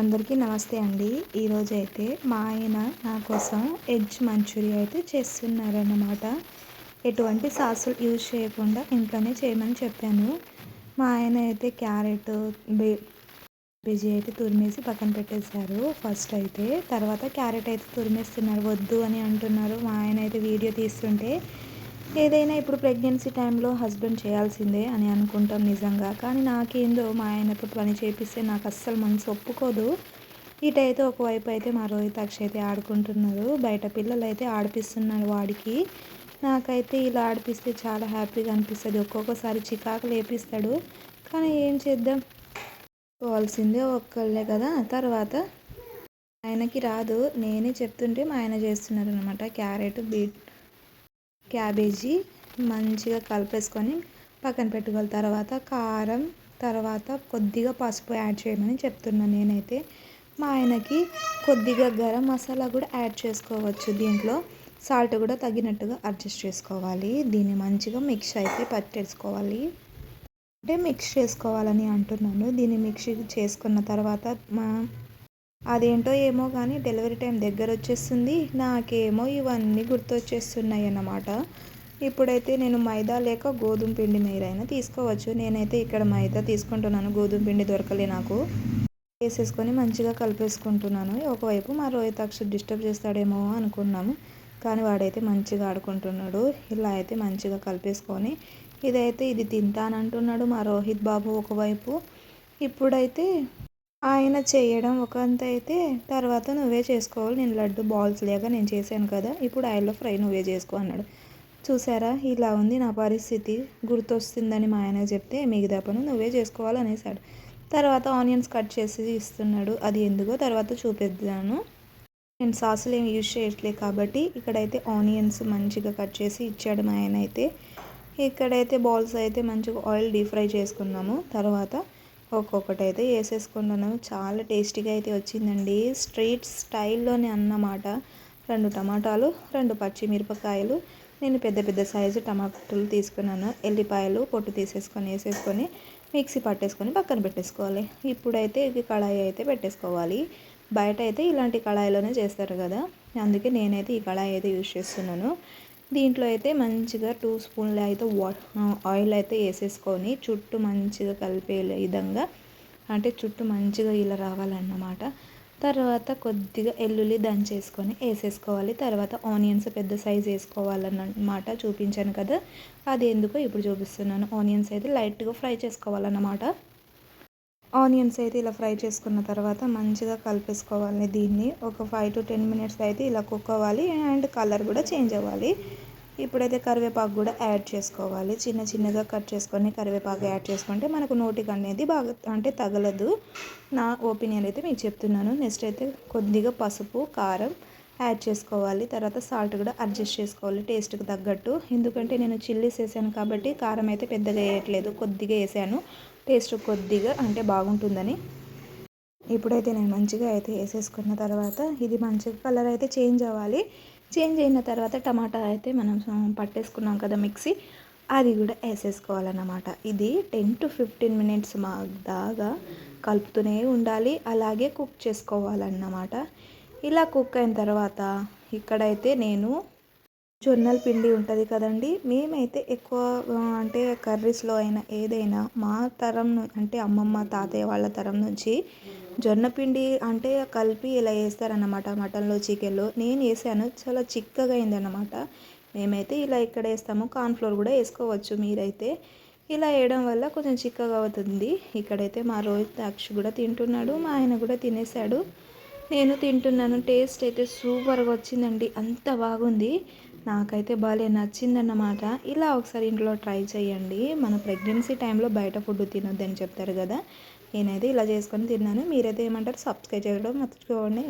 అందరికీ నమస్తే అండి. ఈరోజు అయితే మా ఆయన నా కోసం ఎగ్ మంచూరియా అయితే చేస్తున్నారన్నమాట. ఎటువంటి సాసులు యూజ్ చేయకుండా ఇంట్లోనే చేయమని చెప్పాను. మా ఆయన అయితే క్యారెట్ బే బీజీ అయితే తురిమేసి పక్కన పెట్టేశారు. ఫస్ట్ అయితే తర్వాత క్యారెట్ అయితే తురిమేస్తున్నారు. వద్దు అని అంటున్నారు. మా ఆయన అయితే వీడియో తీస్తుంటే ఏదైనా ఇప్పుడు ప్రెగ్నెన్సీ టైంలో హస్బెండ్ చేయాల్సిందే అని అనుకుంటాం నిజంగా. కానీ నాకేందో మా ఆయనతో పని చేపిస్తే నాకు అస్సలు మనసు ఒప్పుకోదు. ఇటైతే ఒకవైపు అయితే మా రోహితాక్షి అయితే ఆడుకుంటున్నారు. బయట పిల్లలు అయితే ఆడిపిస్తున్నారు వాడికి. నాకైతే ఇలా ఆడిపిస్తే చాలా హ్యాపీగా అనిపిస్తుంది. ఒక్కొక్కసారి చికాకు లేపిస్తాడు. కానీ ఏం చేద్దాం? పోవాల్సిందే ఒక్కళ్ళే కదా. తర్వాత ఆయనకి రాదు. నేనే చెప్తుంటే మా ఆయన చేస్తున్నారు అనమాట క్యారెట్ బీట్ క్యాబేజీ మంచిగా కలిపేసుకొని పక్కన పెట్టుకోవాలి తర్వాత కారం తర్వాత కొద్దిగా పసుపు యాడ్ చేయమని చెప్తున్నాను నేనైతే. మా ఆయనకి కొద్దిగా గరం మసాలా కూడా యాడ్ చేసుకోవచ్చు. దీంట్లో సాల్ట్ కూడా తగినట్టుగా అడ్జస్ట్ చేసుకోవాలి. దీన్ని మంచిగా మిక్స్ అయితే పట్టేసుకోవాలి. అంటే మిక్స్ చేసుకోవాలని అంటున్నాను. దీన్ని మిక్స్ చేసుకున్న తర్వాత మా అదేంటో ఏమో కానీ డెలివరీ టైం దగ్గర వచ్చేస్తుంది నాకేమో ఇవన్నీ గుర్తొచ్చేస్తున్నాయి అన్నమాట ఇప్పుడైతే నేను మైదా లేక గోధుమ పిండి మీరైనా తీసుకోవచ్చు. నేనైతే ఇక్కడ మైదా తీసుకుంటున్నాను. గోధుమ పిండి దొరకలే నాకు. వేసేసుకొని మంచిగా కలిపేసుకుంటున్నాను. ఒకవైపు మా రోహితాక్ష డిస్టర్బ్ చేస్తాడేమో అనుకున్నాము. కానీ వాడైతే మంచిగా ఆడుకుంటున్నాడు. ఇలా అయితే మంచిగా కలిపేసుకొని ఇదైతే ఇది తింటానంటున్నాడు మా రోహిత్ బాబు ఒకవైపు. ఇప్పుడైతే ఆయన చేయడం ఒక అంత అయితే తర్వాత నువ్వే చేసుకోవాలి. నేను లడ్డు బాల్స్ లేక నేను చేశాను కదా ఇప్పుడు ఆయిల్లో ఫ్రై నువ్వే చేసుకో అన్నాడు. చూసారా? ఇలా ఉంది నా పరిస్థితి. గుర్తొస్తుందని మా ఆయన చెప్తే మిగతా పను నువ్వే చేసుకోవాలి అనేసాడు తర్వాత ఆనియన్స్ కట్ చేసి ఇస్తున్నాడు. అది ఎందుకో తర్వాత చూపిద్దాను. నేను సాసులు ఏమి యూజ్ చేయట్లేదు కాబట్టి ఇక్కడైతే ఆనియన్స్ మంచిగా కట్ చేసి ఇచ్చాడు మా ఆయన అయితే. ఇక్కడైతే బాల్స్ అయితే మంచిగా ఆయిల్ డీప్ ఫ్రై చేసుకున్నాము. తర్వాత ఒక్కొక్కటి అయితే వేసేసుకున్నాను. చాలా టేస్టీగా అయితే వచ్చిందండి. స్ట్రీట్ స్టైల్లోనే అన్నమాట. రెండు టమాటాలు రెండు పచ్చిమిరపకాయలు నేను పెద్ద పెద్ద సైజు టమాటాలు తీసుకున్నాను. ఎల్లిపాయలు పొట్టు తీసేసుకొని వేసేసుకొని మిక్సీ పట్టేసుకొని పక్కన పెట్టేసుకోవాలి. ఇప్పుడైతే ఇది కళాయి అయితే పెట్టేసుకోవాలి. బయట అయితే ఇలాంటి కళాయిలోనే చేస్తారు కదా. అందుకే నేనైతే ఈ కళాయి అయితే యూజ్ చేస్తున్నాను. దీంట్లో అయితే మంచిగా టూ స్పూన్లు అయితే ఆయిల్ అయితే వేసేసుకొని చుట్టూ మంచిగా కలిపే విధంగా అంటే చుట్టూ మంచిగా ఇలా రావాలన్నమాట. తర్వాత కొద్దిగా ఎల్లుల్లి దంచేసుకొని వేసేసుకోవాలి. తర్వాత ఆనియన్స్ పెద్ద సైజ్ వేసుకోవాలన్నమాట చూపించాను కదా. అది ఎందుకో ఇప్పుడు చూపిస్తున్నాను. ఆనియన్స్ అయితే లైట్గా ఫ్రై చేసుకోవాలన్నమాట. ఆనియన్స్ అయితే ఇలా ఫ్రై చేసుకున్న తర్వాత మంచిగా కలిపేసుకోవాలి దీన్ని. ఒక ఫైవ్ టు టెన్ మినిట్స్ అయితే ఇలా కుక్ అవ్వాలి అండ్ కలర్ కూడా చేంజ్ అవ్వాలి. ఇప్పుడైతే కరివేపాకు కూడా యాడ్ చేసుకోవాలి. చిన్న చిన్నగా కట్ చేసుకొని కరివేపాకు యాడ్ చేసుకుంటే మనకు నోటికి అనేది బాగా అంటే తగలదు. నా ఒపీనియన్ అయితే మీకు చెప్తున్నాను. నెక్స్ట్ అయితే కొద్దిగా పసుపు కారం యాడ్ చేసుకోవాలి. తర్వాత సాల్ట్ కూడా అడ్జస్ట్ చేసుకోవాలి టేస్ట్కి తగ్గట్టు. ఎందుకంటే నేను చిల్లీస్ వేసాను కాబట్టి కారం అయితే పెద్దగా వేయట్లేదు. కొద్దిగా వేసాను. టేస్ట్ కొద్దిగా అంటే బాగుంటుందని. ఇప్పుడైతే నేను మంచిగా అయితే వేసేసుకున్న తర్వాత ఇది మంచిగా కలర్ అయితే చేంజ్ అవ్వాలి. చేంజ్ అయిన తర్వాత టమాటా అయితే మనం పట్టేసుకున్నాం కదా మిక్సీ అది కూడా వేసేసుకోవాలన్నమాట. ఇది టెన్ టు ఫిఫ్టీన్ మినిట్స్ మా దాగా కలుపుతూనే ఉండాలి. అలాగే కుక్ చేసుకోవాలన్నమాట. ఇలా కుక్ అయిన తర్వాత ఇక్కడైతే నేను జొన్నల పిండి ఉంటుంది కదండి. మేమైతే ఎక్కువ అంటే కర్రీస్లో అయినా ఏదైనా మా తరం అంటే అమ్మమ్మ తాతయ్య వాళ్ళ తరం నుంచి జొన్న పిండి అంటే కలిపి ఇలా వేస్తారన్నమాట. మటన్లో చికెన్లో నేను వేసాను. చాలా చిక్కగా అయిందన్నమాట. మేమైతే ఇలా ఇక్కడ వేస్తాము. కార్న్ఫ్లోర్ కూడా వేసుకోవచ్చు మీరైతే. ఇలా వేయడం వల్ల కొంచెం చిక్కగా అవుతుంది. ఇక్కడైతే మా రోహిత్ అక్ష కూడా తింటున్నాడు. మా ఆయన కూడా తినేసాడు. నేను తింటున్నాను. టేస్ట్ అయితే సూపర్గా వచ్చిందండి. అంత బాగుంది. నాకైతే భలే నచ్చిందన్నమాట. ఇలా ఒకసారి ఇంట్లో ట్రై చేయండి. మన ప్రెగ్నెన్సీ టైంలో బయట ఫుడ్ తినొద్దని చెప్తారు కదా. నేనైతే ఇలా చేసుకొని తిన్నాను. మీరైతే ఏమంటారు? సబ్స్క్రైబ్ చేయడం మర్చిపోండి